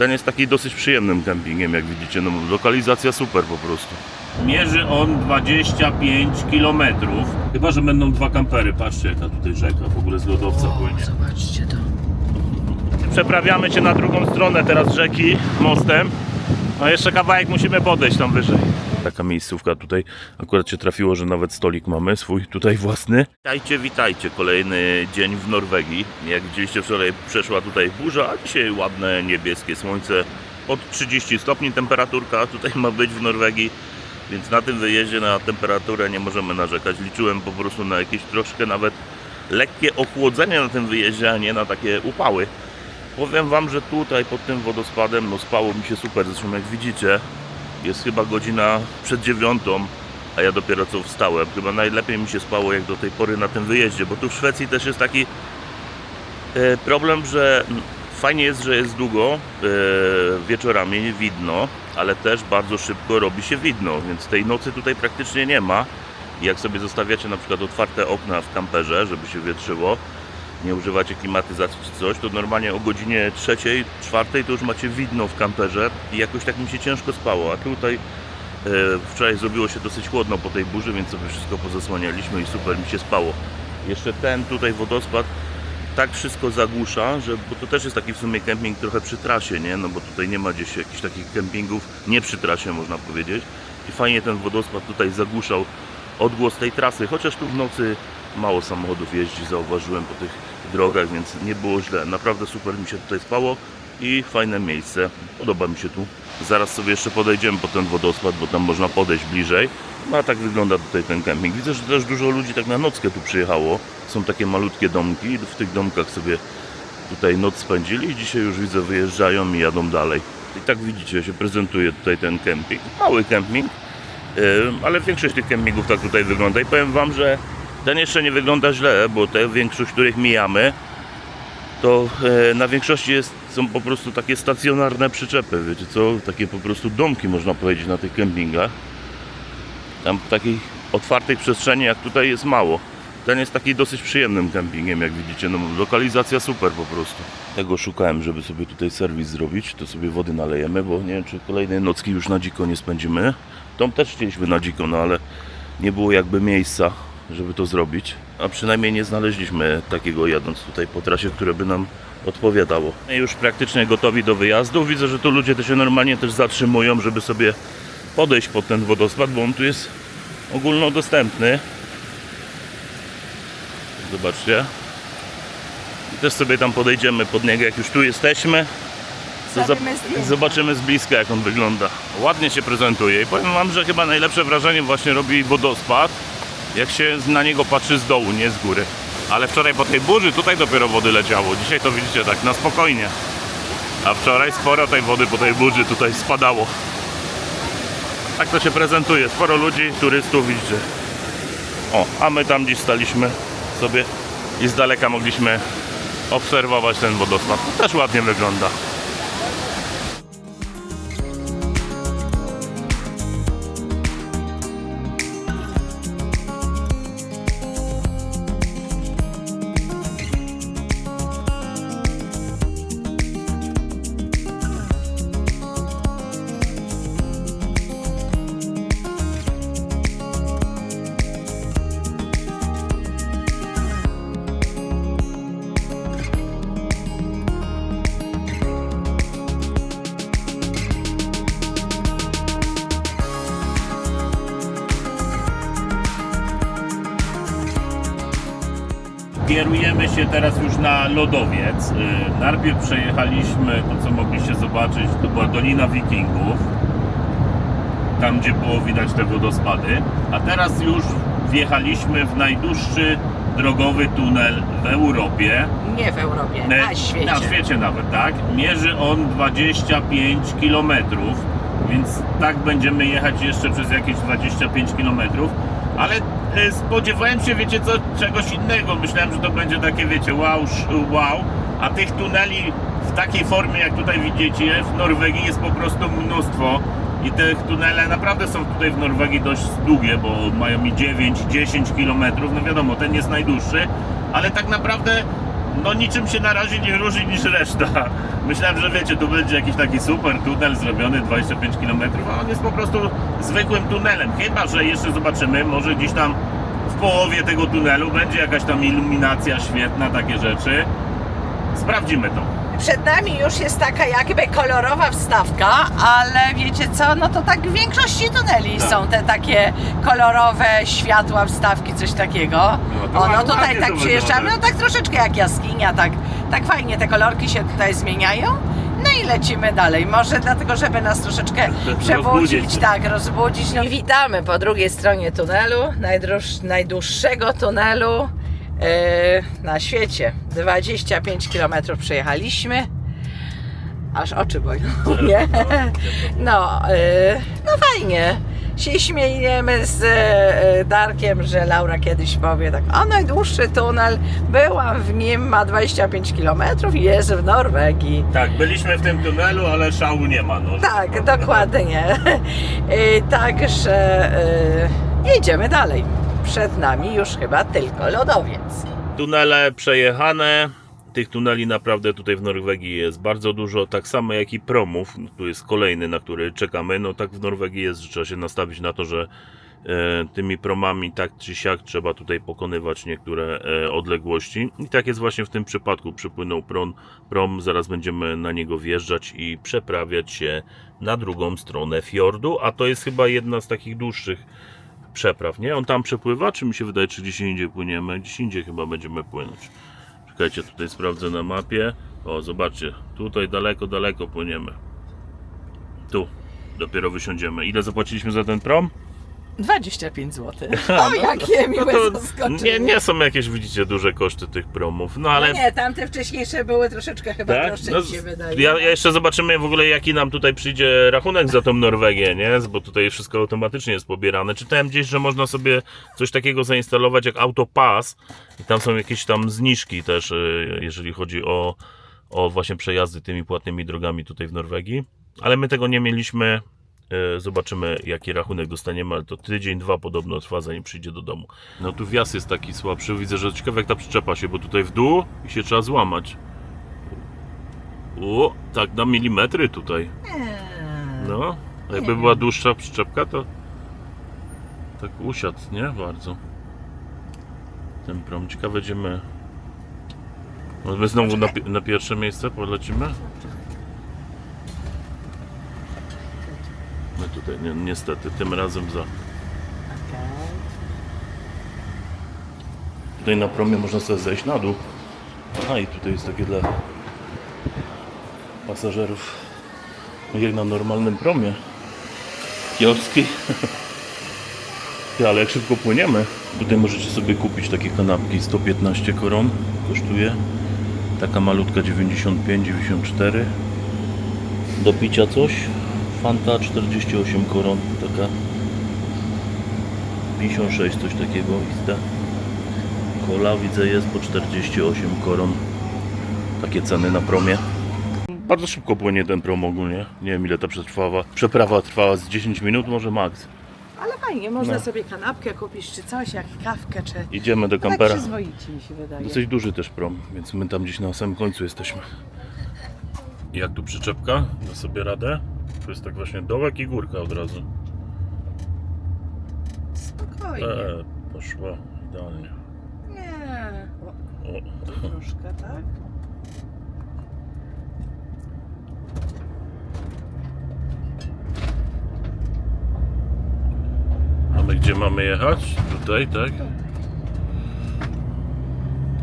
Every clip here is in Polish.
Ten jest taki dosyć przyjemnym kempingiem, jak widzicie. No, lokalizacja super po prostu. Mierzy on 25 km. Chyba, że będą dwa kampery. Patrzcie, jaka tutaj rzeka w ogóle z lodowca płynie. Zobaczcie to. Przeprawiamy się na drugą stronę teraz rzeki mostem. No jeszcze kawałek musimy podejść tam wyżej. Taka miejscówka tutaj. Akurat się trafiło, że nawet stolik mamy swój tutaj własny. Witajcie, witajcie. Kolejny dzień w Norwegii. Jak widzieliście wczoraj przeszła tutaj burza, a dzisiaj ładne niebieskie słońce. Pod 30 stopni temperaturka tutaj ma być w Norwegii. Więc na tym wyjeździe na temperaturę nie możemy narzekać. Liczyłem po prostu na jakieś troszkę nawet lekkie ochłodzenie na tym wyjeździe, a nie na takie upały. Powiem Wam, że tutaj pod tym wodospadem no spało mi się super. Zresztą jak widzicie, jest chyba godzina przed dziewiątą, a ja dopiero co wstałem. Chyba najlepiej mi się spało jak do tej pory na tym wyjeździe, bo tu w Szwecji też jest taki e, problem, że fajnie jest, że jest długo, e, wieczorami widno, ale też bardzo szybko robi się widno, więc tej nocy tutaj praktycznie nie ma. Jak sobie zostawiacie na przykład otwarte okna w kamperze, żeby się wietrzyło, nie używacie klimatyzacji czy coś, to normalnie o godzinie trzeciej, czwartej to już macie widno w kamperze i jakoś tak mi się ciężko spało, a tutaj e, wczoraj zrobiło się dosyć chłodno po tej burzy, więc sobie wszystko pozasłanialiśmy i super mi się spało. Jeszcze ten tutaj wodospad tak wszystko zagłusza, że, bo to też jest taki w sumie kemping trochę przy trasie, nie? No bo tutaj nie ma gdzieś jakichś takich kempingów nie przy trasie można powiedzieć i fajnie ten wodospad tutaj zagłuszał odgłos tej trasy, chociaż tu w nocy mało samochodów jeździ, zauważyłem po tych drogach, więc nie było źle. Naprawdę super mi się tutaj spało i fajne miejsce. Podoba mi się tu. Zaraz sobie jeszcze podejdziemy po ten wodospad, bo tam można podejść bliżej. No a tak wygląda tutaj ten kemping. Widzę, że też dużo ludzi tak na nockę tu przyjechało. Są takie malutkie domki i w tych domkach sobie tutaj noc spędzili i dzisiaj już widzę wyjeżdżają i jadą dalej. I tak widzicie, się prezentuje tutaj ten kemping. Mały kemping, Yy, ale większość tych kempingów tak tutaj wygląda i powiem Wam, że ten jeszcze nie wygląda źle, bo te większość, których mijamy, to e, na większości jest, są po prostu takie stacjonarne przyczepy, wiecie co, takie po prostu domki można powiedzieć na tych kempingach. Tam takich otwartych przestrzeni jak tutaj jest mało. Ten jest taki dosyć przyjemnym kempingiem, jak widzicie, no lokalizacja super po prostu. Tego szukałem, żeby sobie tutaj serwis zrobić, to sobie wody nalejemy, bo nie wiem, czy kolejnej nocki już na dziko nie spędzimy. Tą też chcieliśmy na dziko, no ale nie było jakby miejsca, żeby to zrobić. A przynajmniej nie znaleźliśmy takiego jadąc tutaj po trasie, które by nam odpowiadało. Już praktycznie gotowi do wyjazdu. Widzę, że tu ludzie też się normalnie też zatrzymują, żeby sobie podejść pod ten wodospad, bo on tu jest ogólnodostępny. Zobaczcie. I też sobie tam podejdziemy pod niego, jak już tu jesteśmy. To zobaczymy z bliska, jak on wygląda. Ładnie się prezentuje i powiem Wam, że chyba najlepsze wrażenie właśnie robi wodospad, jak się na niego patrzy z dołu, nie z góry. Ale wczoraj po tej burzy tutaj dopiero wody leciało. Dzisiaj to widzicie tak na spokojnie. A wczoraj sporo tej wody po tej burzy tutaj spadało. Tak to się prezentuje. Sporo ludzi, turystów widzicie. O, a my tam dziś staliśmy sobie i z daleka mogliśmy obserwować ten wodospad. Też ładnie wygląda. Kierujemy się teraz już na lodowiec. Y, Najpierw przejechaliśmy to, co mogliście zobaczyć, to była Dolina Wikingów. Tam, gdzie było widać te wodospady. A teraz już wjechaliśmy w najdłuższy drogowy tunel w Europie. Nie w Europie, Ne- na świecie. Na świecie nawet, tak. Mierzy on 25 km, więc tak będziemy jechać jeszcze przez jakieś 25 km. Ale spodziewałem się, wiecie co, czegoś innego. Myślałem, że to będzie takie, wiecie, wow, wow. A tych tuneli w takiej formie, jak tutaj widzicie, w Norwegii jest po prostu mnóstwo. I te tunele naprawdę są tutaj w Norwegii dość długie, bo mają i 9-10 km. No wiadomo, ten jest najdłuższy, ale tak naprawdę no niczym się na razie nie różni niż reszta. Myślałem, że wiecie, tu będzie jakiś taki super tunel zrobiony 25 km, a on jest po prostu zwykłym tunelem. Chyba, że jeszcze zobaczymy, może gdzieś tam w połowie tego tunelu będzie jakaś tam iluminacja świetna, takie rzeczy. Sprawdzimy to. Przed nami już jest taka jakby kolorowa wstawka, ale wiecie co, no to tak w większości tuneli Tak. są te takie kolorowe światła, wstawki, coś takiego. No, o, no tutaj tak przyjeżdżamy, no tak troszeczkę jak jaskinia, tak, tak fajnie te kolorki się tutaj zmieniają. No i lecimy dalej. Może dlatego, żeby nas troszeczkę przebudzić, Rozbudzić. tak, rozbudzić. No i witamy po drugiej stronie tunelu, najdłuż, najdłuższego tunelu na świecie. 25 km przejechaliśmy. Aż oczy boją, nie? No, yy, no fajnie. Się śmiejemy z yy, Darkiem, że Laura kiedyś powie tak, o najdłuższy tunel, byłam w nim, ma 25 km i jest w Norwegii. Tak, byliśmy w tym tunelu, ale szału nie ma. No. Tak, dokładnie. Także jedziemy dalej. Przed nami już chyba tylko lodowiec. Tunele przejechane. Tych tuneli naprawdę tutaj w Norwegii jest bardzo dużo, tak samo jak i promów. Tu jest kolejny, na który czekamy. No tak w Norwegii jest, że trzeba się nastawić na to, że e, tymi promami tak czy siak trzeba tutaj pokonywać niektóre e, odległości. I tak jest właśnie w tym przypadku. Przypłynął prom, prom, zaraz będziemy na niego wjeżdżać i przeprawiać się na drugą stronę fiordu, a to jest chyba jedna z takich dłuższych przepraw, nie? On tam przepływa, czy mi się wydaje, czy gdzieś indziej płyniemy? Gdzieś indziej chyba będziemy płynąć. Czekajcie, tutaj sprawdzę na mapie. O, zobaczcie, tutaj daleko, daleko płyniemy. Tu, dopiero wysiądziemy. Ile zapłaciliśmy za ten prom? 25 zł. O, no, jakie miłe no zaskoczenie. nie, nie są jakieś, widzicie, duże koszty tych promów, no ale... No nie, tamte wcześniejsze były troszeczkę chyba Tak? droższe No, się wydaje. ja, ja jeszcze zobaczymy w ogóle jaki nam tutaj przyjdzie rachunek za tą Norwegię, nie? Bo tutaj wszystko automatycznie jest pobierane. Czytałem gdzieś, że można sobie coś takiego zainstalować jak Autopass i tam są jakieś tam zniżki też, y, jeżeli chodzi o, o właśnie przejazdy tymi płatnymi drogami tutaj w Norwegii. Ale my tego nie mieliśmy. Y, Zobaczymy jaki rachunek dostaniemy, ale to tydzień, dwa podobno trwa zanim przyjdzie do domu. No tu wjazd jest taki słabszy. Widzę, że ciekawe jak ta przyczepa się, bo tutaj w dół i się trzeba złamać. O, tak na milimetry tutaj. Nie. No, a jakby była dłuższa przyczepka, to tak usiadł, nie? Bardzo. Ten prom. Ciekawe, gdzie my. My znowu na, pi- na pierwsze miejsce polecimy? My tutaj ni niestety tym razem za. Tutaj na promie można sobie zejść na dół. Aha, i tutaj jest takie dla pasażerów jak na normalnym promie. Kiorski. Ty, ale jak szybko płyniemy. Tutaj możecie sobie kupić takie kanapki. 115 koron kosztuje. Taka malutka 95, 94. Do picia coś. Fanta 48 koron. Taka 56, coś takiego. Ista. Kola widzę jest po 48 koron. Takie ceny na promie. Bardzo szybko płynie ten prom ogólnie. Nie wiem ile ta przetrwała. Przeprawa trwała z 10 minut, może max. Ale fajnie, można No. sobie kanapkę kupić, czy coś, jak kawkę, czy... Idziemy do Tak kampera. przyzwoicie mi się wydaje. Dosyć duży też prom, więc my tam gdzieś na samym końcu jesteśmy. Jak tu przyczepka? Da sobie radę? To jest tak właśnie dołek i górka od razu. Spokojnie. Eee, poszła idealnie. Nie. O, O. troszkę, tak? A my gdzie mamy jechać? Tutaj, tak?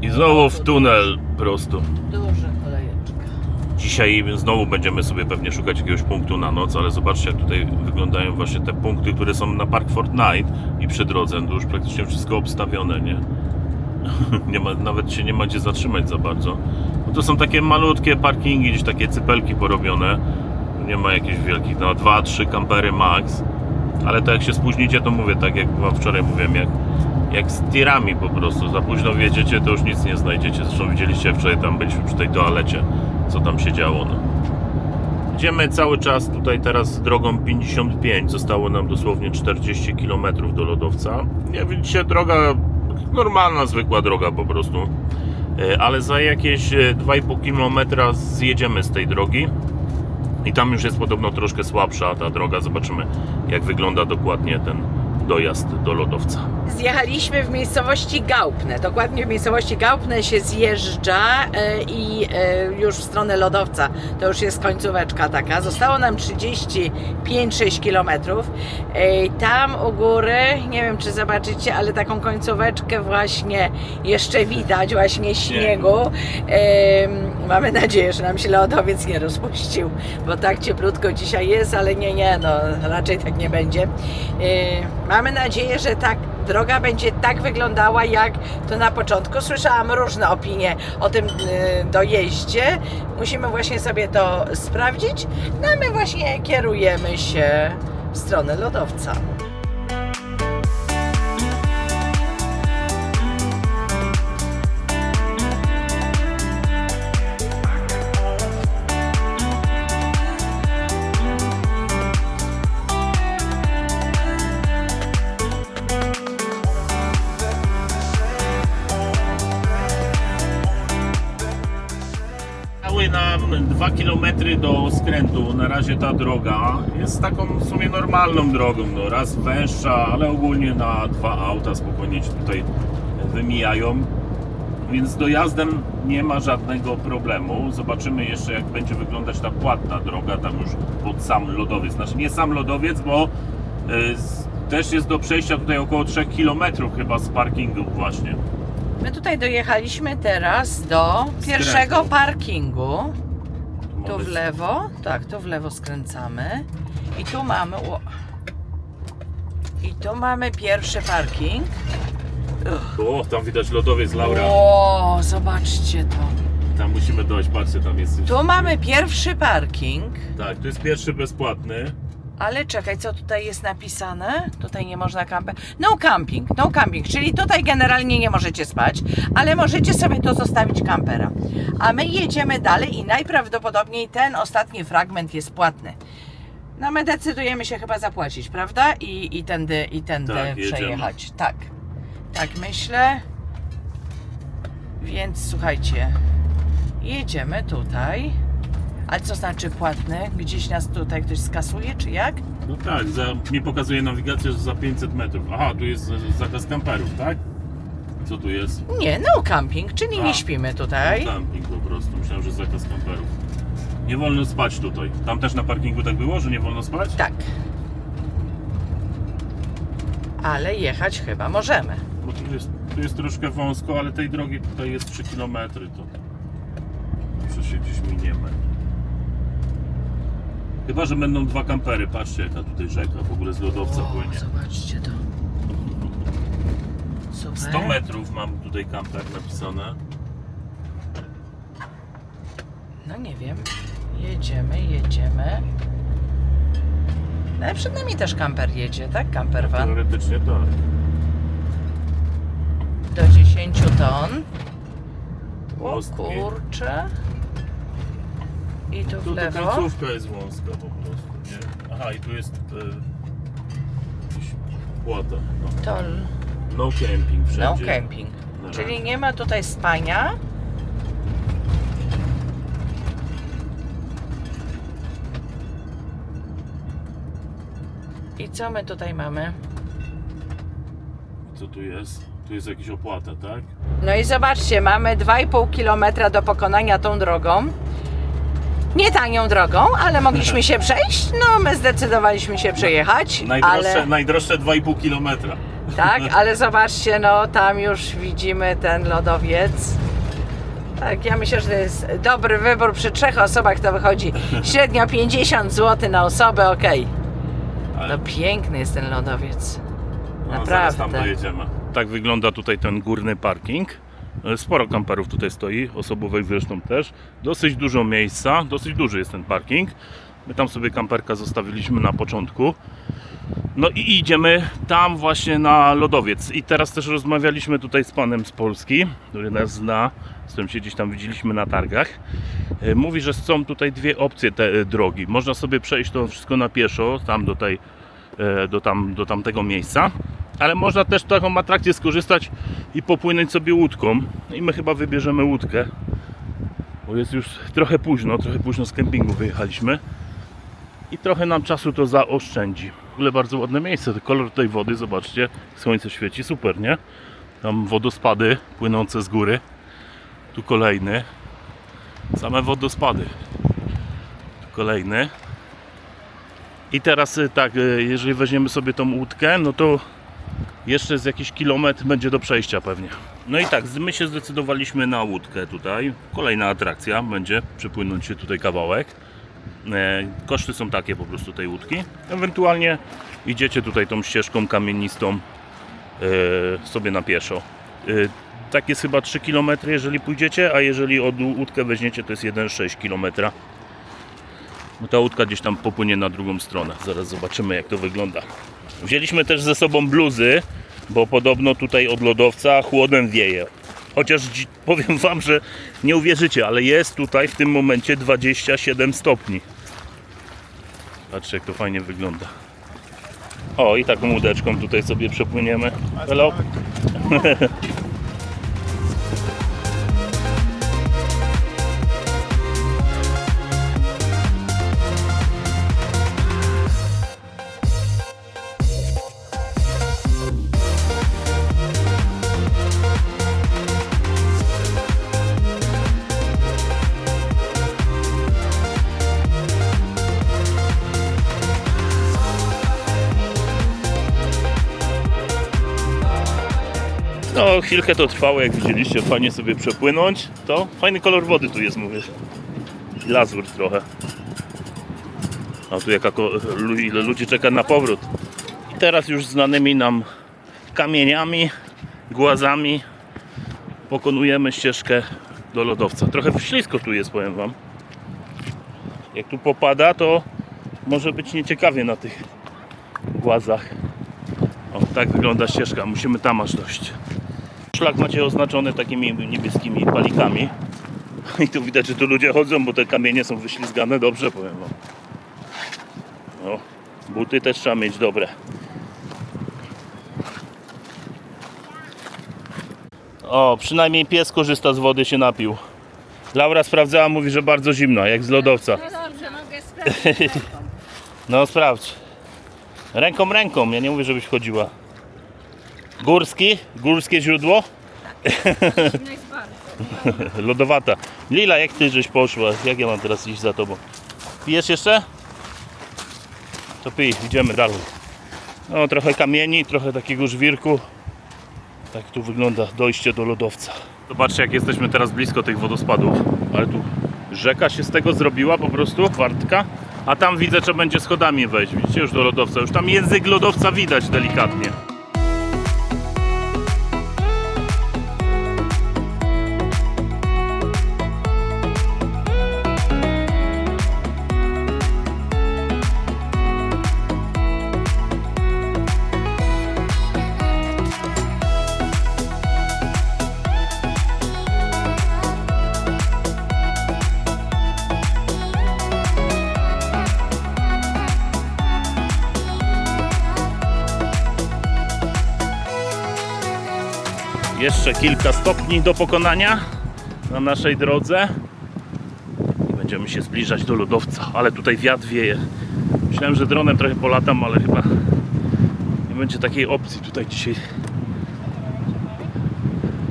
I znowu w tunel prosto. Kolejeczka. Dzisiaj znowu będziemy sobie pewnie szukać jakiegoś punktu na noc, ale zobaczcie jak tutaj wyglądają właśnie te punkty, które są na Park Fortnite i przy drodze. To już praktycznie wszystko obstawione, nie? nie ma, nawet się nie ma gdzie zatrzymać za bardzo. No to są takie malutkie parkingi, gdzieś takie cypelki porobione. Nie ma jakichś wielkich, no 2-3 kampery max. Ale to jak się spóźnicie, to mówię tak jak wam wczoraj mówiłem, jak, jak z tirami po prostu. Za późno wiedziecie, to już nic nie znajdziecie. Zresztą widzieliście wczoraj tam byliśmy przy tej toalecie, co tam się działo. No. Idziemy cały czas tutaj teraz drogą 55. Zostało nam dosłownie 40 km do lodowca. Jak widzicie, droga normalna, zwykła droga po prostu. E, Ale za jakieś e, 2,5 km zjedziemy z tej drogi. I tam już jest podobno troszkę słabsza ta droga. Zobaczymy, jak wygląda dokładnie ten dojazd do lodowca. Zjechaliśmy w miejscowości Gaupne. Dokładnie w miejscowości Gaupne się zjeżdża e, i e, już w stronę lodowca. To już jest końcóweczka taka. Zostało nam 35-6 kilometrów. E, Tam u góry, nie wiem czy zobaczycie, ale taką końcóweczkę właśnie jeszcze widać, właśnie śniegu. E, Mamy nadzieję, że nam się lodowiec nie rozpuścił, bo tak cieplutko dzisiaj jest, ale nie, nie, no raczej tak nie będzie. E, Mamy nadzieję, że tak droga będzie tak wyglądała, jak to na początku. Słyszałam różne opinie o tym e, dojeździe. Musimy właśnie sobie to sprawdzić. No a my właśnie kierujemy się w stronę lodowca. Do skrętu. Na razie ta droga jest taką w sumie normalną drogą. No, raz węższa, ale ogólnie na dwa auta spokojnie ci tutaj wymijają. Więc z dojazdem nie ma żadnego problemu. Zobaczymy jeszcze jak będzie wyglądać ta płatna droga tam już pod sam lodowiec. Znaczy nie sam lodowiec, bo y, też jest do przejścia tutaj około 3 km chyba z parkingu właśnie. My tutaj dojechaliśmy teraz do pierwszego parkingu. Tu w lewo, tak, tu w lewo skręcamy. I tu mamy. O, I tu mamy pierwszy parking. O, tam widać lodowiec Laura. O, zobaczcie to. Tam musimy dojść, patrzcie, tam jest. Tu mamy pierwszy parking, Tak, to jest pierwszy bezpłatny. Ale czekaj, co tutaj jest napisane? Tutaj nie można kamper. No camping, no camping, czyli tutaj generalnie nie możecie spać, ale możecie sobie tu zostawić kampera. A my jedziemy dalej i najprawdopodobniej ten ostatni fragment jest płatny. No my decydujemy się chyba zapłacić, prawda? I, i tędy, i tędy Tak, jedziemy. przejechać. Tak. Tak myślę. Więc słuchajcie, jedziemy tutaj. Ale co znaczy płatny? Gdzieś nas tutaj ktoś skasuje, czy jak? No tak, za, mi pokazuje nawigacja, że za 500 metrów. Aha, tu jest e, zakaz kamperów, tak? Co tu jest? Nie, no camping, czyli A. nie śpimy tutaj. Camping po prostu. Myślałem, że zakaz kamperów. Nie wolno spać tutaj. Tam też na parkingu tak było, że nie wolno spać? Tak. Ale jechać chyba możemy. Bo tu jest, tu jest troszkę wąsko, ale tej drogi tutaj jest 3 km. To muszę się gdzieś miniemy. Chyba, że będą dwa kampery. Patrzcie, jaka tutaj rzeka w ogóle z lodowca O, płynie. zobaczcie to. Super. 100 metrów mam tutaj kamper napisane. No nie wiem. Jedziemy, jedziemy. No ale przed nami też kamper jedzie, tak? Kamper van. Teoretycznie tak. Do 10 ton. O Mostki. kurczę. I tu w Tu ta lewo. końcówka jest wąska po prostu, nie? Aha, i tu jest e, jakiś płota. No. To no camping wszędzie. no camping. Na Czyli razie. nie ma tutaj spania. I co my tutaj mamy? Co tu jest? Tu jest jakaś opłata, tak? No i zobaczcie, mamy 2,5 km do pokonania tą drogą. Nie tanią drogą, ale mogliśmy się przejść. No, my zdecydowaliśmy się przejechać. Najdroższe, ale, najdroższe 2,5 kilometra. tak, ale zobaczcie, no tam już widzimy ten lodowiec. Tak, ja myślę, że to jest dobry wybór. Przy trzech osobach to wychodzi średnio 50 zł na osobę, okej. Ale No piękny jest ten lodowiec. no, zaraz tam Naprawdę. dojedziemy. Tak wygląda tutaj ten górny parking. E, Sporo kamperów tutaj stoi, osobowych zresztą też. Dosyć dużo miejsca, dosyć duży jest ten parking. My tam sobie kamperka zostawiliśmy na początku. No i idziemy tam właśnie na lodowiec. I teraz też rozmawialiśmy tutaj z panem z Polski, który nas zna, z którym się gdzieś tam widzieliśmy na targach. E, Mówi, że są tutaj dwie opcje te e, drogi. Można sobie przejść to wszystko na pieszo, tam do tej, do, tam, do tamtego miejsca. Ale można też taką atrakcję skorzystać i popłynąć sobie łódką. I my chyba wybierzemy łódkę. Bo jest już trochę późno, trochę późno z kempingu wyjechaliśmy. I trochę nam czasu to zaoszczędzi. W ogóle bardzo ładne miejsce. Kolor tej wody, zobaczcie. Słońce świeci, super, nie? Tam wodospady płynące z góry. Tu kolejny. Same wodospady. Tu kolejny. I teraz y, tak, y, jeżeli weźmiemy sobie tą łódkę, no to jeszcze z jakiś kilometr będzie do przejścia pewnie. No i tak, my się zdecydowaliśmy na łódkę tutaj. Kolejna atrakcja będzie przypłynąć się tutaj kawałek. E, Koszty są takie po prostu tej łódki. Ewentualnie idziecie tutaj tą ścieżką kamienistą e, sobie na pieszo. E, Tak jest chyba 3 km, jeżeli pójdziecie, a jeżeli od łódkę weźmiecie, to jest 1,6 km. No ta łódka gdzieś tam popłynie na drugą stronę. Zaraz zobaczymy, jak to wygląda. Wzięliśmy też ze sobą bluzy, bo podobno tutaj od lodowca chłodem wieje. Chociaż powiem Wam, że nie uwierzycie, ale jest tutaj w tym momencie 27 stopni. Patrzcie, jak to fajnie wygląda. O, i taką łódeczką tutaj sobie przepłyniemy. Hello. chwilkę to trwało, jak widzieliście, fajnie sobie przepłynąć. To fajny kolor wody tu jest, mówię. Lazur trochę. A tu jaka ile ludzi czeka na powrót. I teraz już znanymi nam kamieniami, głazami pokonujemy ścieżkę do lodowca. Trochę ślisko tu jest, powiem wam. Jak tu popada, to może być nieciekawie na tych głazach. O, tak wygląda ścieżka. Musimy tam aż dojść. Szlak macie oznaczony takimi niebieskimi palikami. I tu widać, że tu ludzie chodzą, bo te kamienie są wyślizgane dobrze, powiem wam. No, buty też trzeba mieć dobre. O, przynajmniej pies korzysta z wody, się napił. Laura sprawdzała, mówi, że bardzo zimna, jak z lodowca. No dobrze, mogę sprawdzić. No sprawdź. Ręką, ręką. Ja nie mówię, żebyś chodziła. Górski? Górskie źródło? Bardzo. Lodowata. Lila, jak ty żeś poszła? Jak ja mam teraz iść za tobą? Pijesz jeszcze? To pij, idziemy dalej. No, trochę kamieni, trochę takiego żwirku. Tak tu wygląda dojście do lodowca. Zobaczcie, jak jesteśmy teraz blisko tych wodospadów. Ale tu rzeka się z tego zrobiła po prostu, wartka. A tam widzę, że będzie schodami wejść. Widzicie, już do lodowca. Już tam język lodowca widać delikatnie. Jeszcze kilka stopni do pokonania na naszej drodze. I będziemy się zbliżać do lodowca, ale tutaj wiatr wieje. Myślałem, że dronem trochę polatam, ale chyba nie będzie takiej opcji tutaj dzisiaj.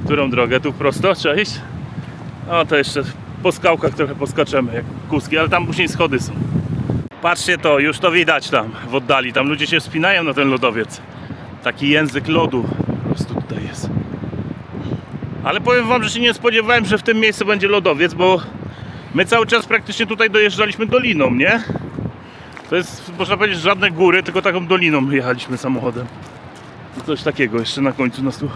Którą drogę? Tu prosto? Cześć. No to jeszcze po skałkach trochę poskaczemy, jak kuski, ale tam później schody są. Patrzcie to, już to widać tam w oddali. Tam ludzie się wspinają na ten lodowiec. Taki język lodu po prostu tutaj jest. Ale powiem wam, że się nie spodziewałem, że w tym miejscu będzie lodowiec, bo my cały czas praktycznie tutaj dojeżdżaliśmy doliną, nie? To jest, można powiedzieć, żadne góry, tylko taką doliną jechaliśmy samochodem. Coś takiego jeszcze na końcu nas tu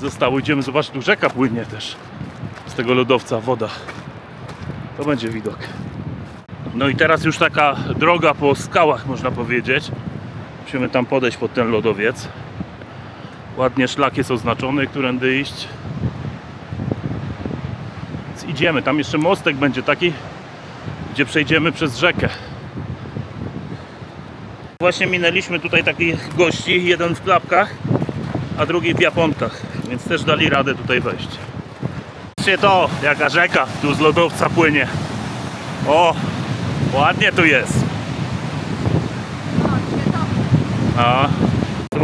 zostało. Idziemy zobaczyć, tu rzeka płynie też. Z tego lodowca woda. To będzie widok. No i teraz już taka droga po skałach, można powiedzieć. Musimy tam podejść pod ten lodowiec. Ładnie szlak jest oznaczony, którędy iść. Więc idziemy. Tam jeszcze mostek będzie taki, gdzie przejdziemy przez rzekę. Właśnie minęliśmy tutaj takich gości, jeden w klapkach, a drugi w japonkach, więc też dali radę tutaj wejść. Patrzcie to, jaka rzeka tu z lodowca płynie. O, ładnie tu jest. A.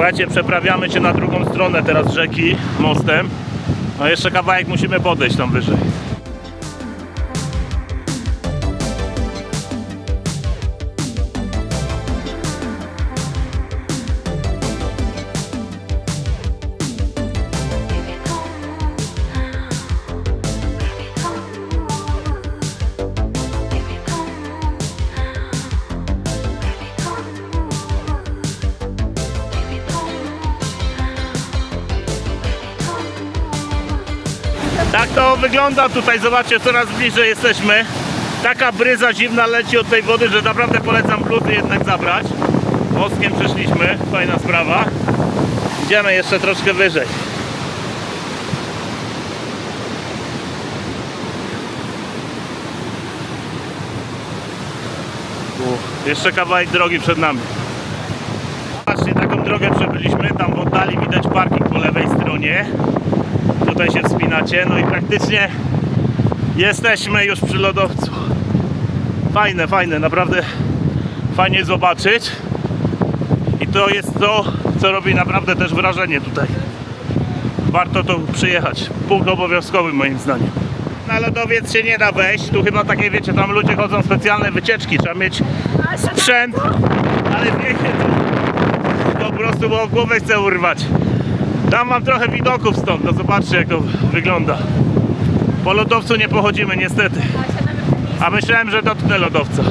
Słuchajcie, przeprawiamy się na drugą stronę teraz rzeki mostem. No jeszcze kawałek musimy podejść tam wyżej. Wygląda tutaj, zobaczcie, coraz bliżej jesteśmy. Taka bryza zimna leci od tej wody, że naprawdę polecam bluzy jednak zabrać. Mostkiem przeszliśmy, fajna sprawa. Idziemy jeszcze troszkę wyżej. Jeszcze kawałek drogi przed nami. Patrzcie, taką drogę przebyliśmy, tam w oddali widać parking po lewej stronie tutaj się wspinacie, no i praktycznie jesteśmy już przy lodowcu. Fajne, fajne, naprawdę fajnie zobaczyć. I to jest to, co robi naprawdę też wrażenie tutaj. Warto tu przyjechać. Punkt obowiązkowy moim zdaniem. Na lodowiec się nie da wejść. Tu chyba takie, wiecie, tam ludzie chodzą specjalne wycieczki. Trzeba mieć sprzęt, ale wiecie, to po prostu bo głowę chce urwać. Dam wam trochę widoków stąd, no zobaczcie jak to wygląda. Po lodowcu nie pochodzimy niestety. A myślałem, że dotknę lodowca.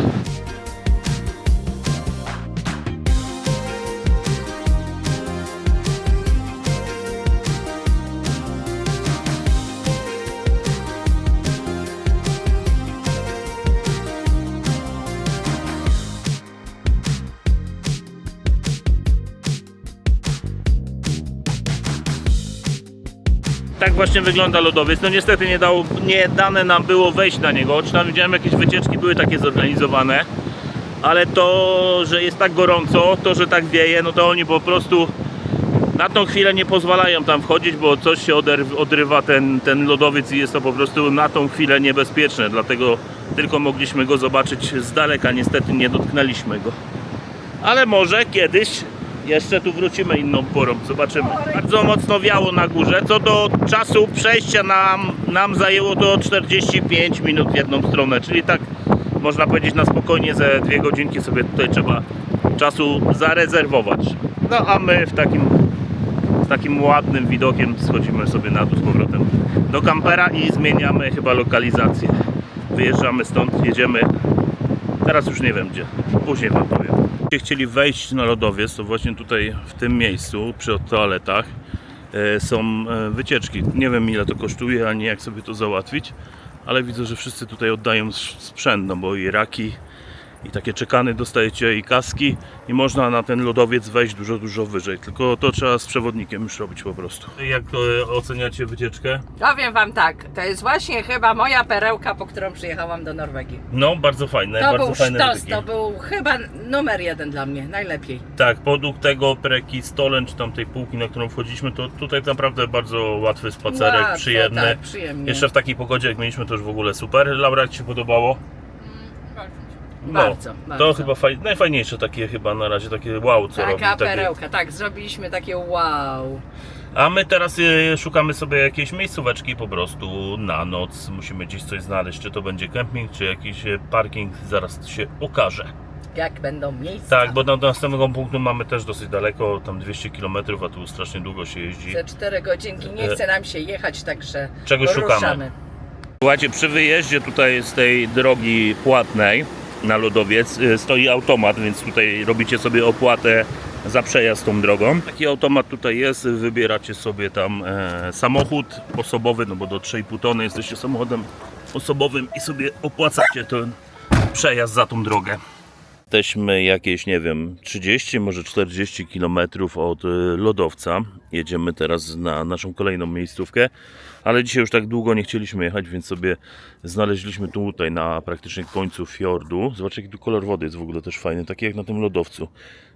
Tak właśnie wygląda lodowiec. No niestety nie, dało, nie dane nam było wejść na niego. Czy tam widziałem jakieś wycieczki były takie zorganizowane. Ale to, że jest tak gorąco, to, że tak wieje, no to oni po prostu na tą chwilę nie pozwalają tam wchodzić, bo coś się odrywa ten, ten lodowiec i jest to po prostu na tą chwilę niebezpieczne. Dlatego tylko mogliśmy go zobaczyć z daleka. Niestety nie dotknęliśmy go. Ale może kiedyś jeszcze tu wrócimy inną porą, zobaczymy. Bardzo mocno wiało na górze. Co do czasu przejścia nam, nam zajęło to 45 minut w jedną stronę, czyli tak można powiedzieć na spokojnie ze dwie godzinki sobie tutaj trzeba czasu zarezerwować. No a my w takim, z takim ładnym widokiem schodzimy sobie na dół z powrotem do kampera i zmieniamy chyba lokalizację. Wyjeżdżamy stąd, jedziemy Teraz już nie wiem gdzie. Później wam powiem. Chcieli wejść na lodowiec, to właśnie tutaj w tym miejscu, przy toaletach e, są e, wycieczki. Nie wiem ile to kosztuje, ani jak sobie to załatwić, ale widzę, że wszyscy tutaj oddają sprzęt, no bo i raki, i takie czekany dostajecie, i kaski, i można na ten lodowiec wejść dużo, dużo wyżej. Tylko to trzeba z przewodnikiem już robić po prostu. Jak e, oceniacie wycieczkę? Powiem wam tak, to jest właśnie chyba moja perełka, po którą przyjechałam do Norwegii. No, bardzo fajne, To bardzo był fajne sztos, to był chyba numer jeden dla mnie, najlepiej. Tak, podług tego preki stolen, czy tam tej półki, na którą wchodziliśmy, to tutaj naprawdę bardzo łatwy spacerek, Łatwo, przyjemny. Tak, przyjemnie. Jeszcze w takiej pogodzie, jak mieliśmy, to już w ogóle super. Laura, jak Ci się podobało? No, Bardzo, To bardzo. chyba faj... najfajniejsze takie chyba na razie, takie wow, co robi. Taka perełka, tak, zrobiliśmy takie wow. A my teraz y, szukamy sobie jakiejś miejscóweczki po prostu na noc. Musimy gdzieś coś znaleźć, czy to będzie kemping, czy jakiś y, parking, zaraz się okaże. Jak będą miejsca. Tak, bo do następnego punktu mamy też dosyć daleko, tam 200 km, a tu strasznie długo się jeździ. Te cztery godzinki nie chce nam się jechać, także Czego szukamy? Słuchajcie, przy wyjeździe tutaj z tej drogi płatnej na lodowiec y, stoi automat, więc tutaj robicie sobie opłatę za przejazd tą drogą. Taki automat tutaj jest, wybieracie sobie tam e, samochód osobowy, no bo do 3,5 tony jesteście samochodem osobowym i sobie opłacacie ten przejazd za tą drogę. Jesteśmy jakieś, nie wiem, 30, może 40 km od y, lodowca. Jedziemy teraz na naszą kolejną miejscówkę, ale dzisiaj już tak długo nie chcieliśmy jechać, więc sobie znaleźliśmy tutaj na praktycznie końcu fiordu. Zobaczcie, jaki tu kolor wody jest w ogóle też fajny, taki jak na tym lodowcu.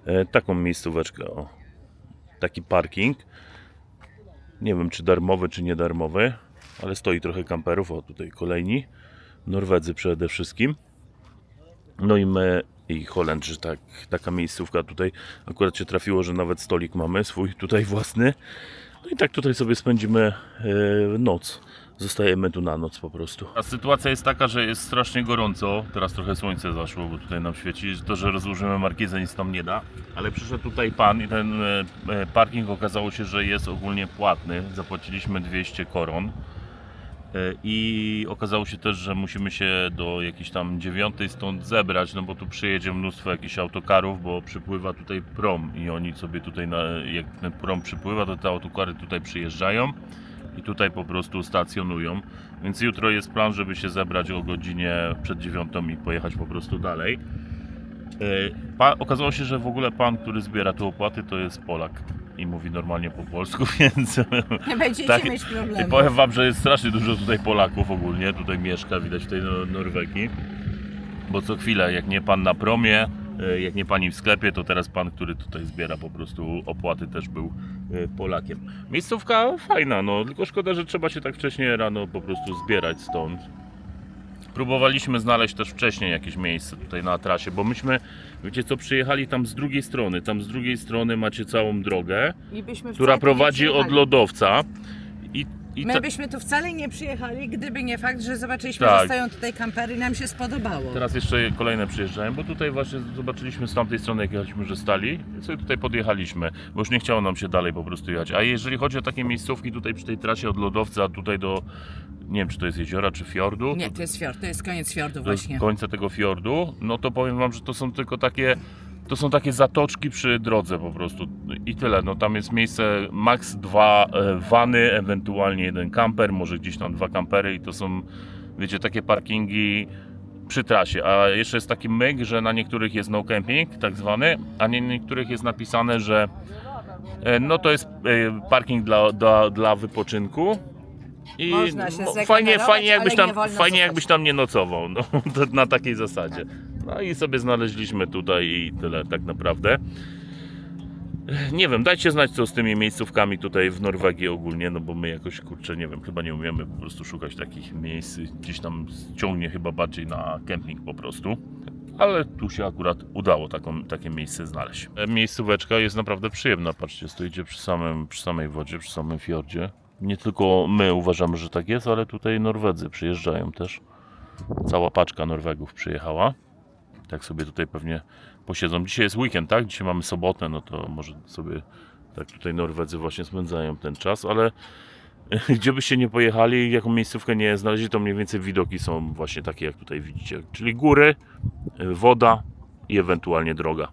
E, taką miejscóweczkę, o. Taki parking. Nie wiem, czy darmowy, czy niedarmowy, ale stoi trochę kamperów. O, tutaj kolejni. Norwedzy przede wszystkim. No i my i Holendrzy, tak, taka miejscówka tutaj. Akurat się trafiło, że nawet stolik mamy swój tutaj własny. No i tak tutaj sobie spędzimy e, noc. Zostajemy tu na noc po prostu. A sytuacja jest taka, że jest strasznie gorąco. Teraz trochę słońce zaszło, bo tutaj nam świeci. To, że rozłożymy markizę nic tam nie da. Ale przyszedł tutaj pan i ten e, e, parking okazało się, że jest ogólnie płatny. Zapłaciliśmy 200 koron. E, I okazało się też, że musimy się do jakiejś tam dziewiątej stąd zebrać, no bo tu przyjedzie mnóstwo jakichś autokarów, bo przypływa tutaj prom i oni sobie tutaj, na, jak ten prom przypływa, to te autokary tutaj przyjeżdżają i tutaj po prostu stacjonują. Więc jutro jest plan, żeby się zebrać o godzinie przed dziewiątą i pojechać po prostu dalej. E, Pa, okazało się, że w ogóle pan, który zbiera te opłaty, to jest Polak i mówi normalnie po polsku, więc Nie będziecie Tak. mieć problemu. powiem wam, że jest strasznie dużo tutaj Polaków ogólnie, tutaj mieszka, widać tutaj no, Norwegii. Bo co chwilę, jak nie pan na promie, e, jak nie pani w sklepie, to teraz pan, który tutaj zbiera po prostu opłaty też był e, Polakiem. Miejscówka fajna, no tylko szkoda, że trzeba się tak wcześnie rano po prostu zbierać stąd. Próbowaliśmy znaleźć też wcześniej jakieś miejsce tutaj na trasie, bo myśmy, wiecie co, przyjechali tam z drugiej strony. Tam z drugiej strony macie całą drogę, I byśmy która wcale tu nie prowadzi od przyjechali. lodowca. I, i My ta- byśmy tu wcale nie przyjechali, gdyby nie fakt, że zobaczyliśmy, Tak. że stoją tutaj kampery i nam się spodobało. Teraz jeszcze kolejne przyjeżdżają, bo tutaj właśnie zobaczyliśmy z tamtej strony, jak jechaliśmy, że stali, i sobie tutaj podjechaliśmy, bo już nie chciało nam się dalej po prostu jechać. A jeżeli chodzi o takie miejscówki tutaj przy tej trasie od lodowca tutaj do, nie wiem czy to jest jeziora czy fiordu, Nie, to jest fiord, to jest koniec fiordu do właśnie. końca tego fiordu, no to powiem wam, że to są tylko takie to są takie zatoczki przy drodze po prostu i tyle. No tam jest miejsce maks dwa e, wany, ewentualnie jeden kamper, może gdzieś tam dwa kampery i to są wiecie takie parkingi przy trasie. A jeszcze jest taki myk, że na niektórych jest no camping tak zwany, a na niektórych jest napisane, że e, no to jest e, parking dla, dla, dla wypoczynku. I Można się fajnie, fajnie, jakbyś tam, fajnie jakbyś tam nie nocował, no, na takiej zasadzie. No i sobie znaleźliśmy tutaj i tyle tak naprawdę. Nie wiem, dajcie znać co z tymi miejscówkami tutaj w Norwegii ogólnie, no bo my jakoś, kurczę, nie wiem, chyba nie umiemy po prostu szukać takich miejsc, gdzieś tam ciągnie chyba bardziej na kemping po prostu. Ale tu się akurat udało taką, takie miejsce znaleźć. E, Miejscóweczka jest naprawdę przyjemna, patrzcie, stoicie przy, samym, przy samej wodzie, przy samym fiordzie. Nie tylko my uważamy, że tak jest, ale tutaj Norwedzy przyjeżdżają też. Cała paczka Norwegów przyjechała. Tak sobie tutaj pewnie posiedzą. Dzisiaj jest weekend, tak? Dzisiaj mamy sobotę, no to może sobie tak tutaj Norwedzy właśnie spędzają ten czas, ale gdzie byście nie pojechali, jaką miejscówkę nie znaleźli, to mniej więcej widoki są właśnie takie, jak tutaj widzicie. Czyli góry, woda i ewentualnie droga.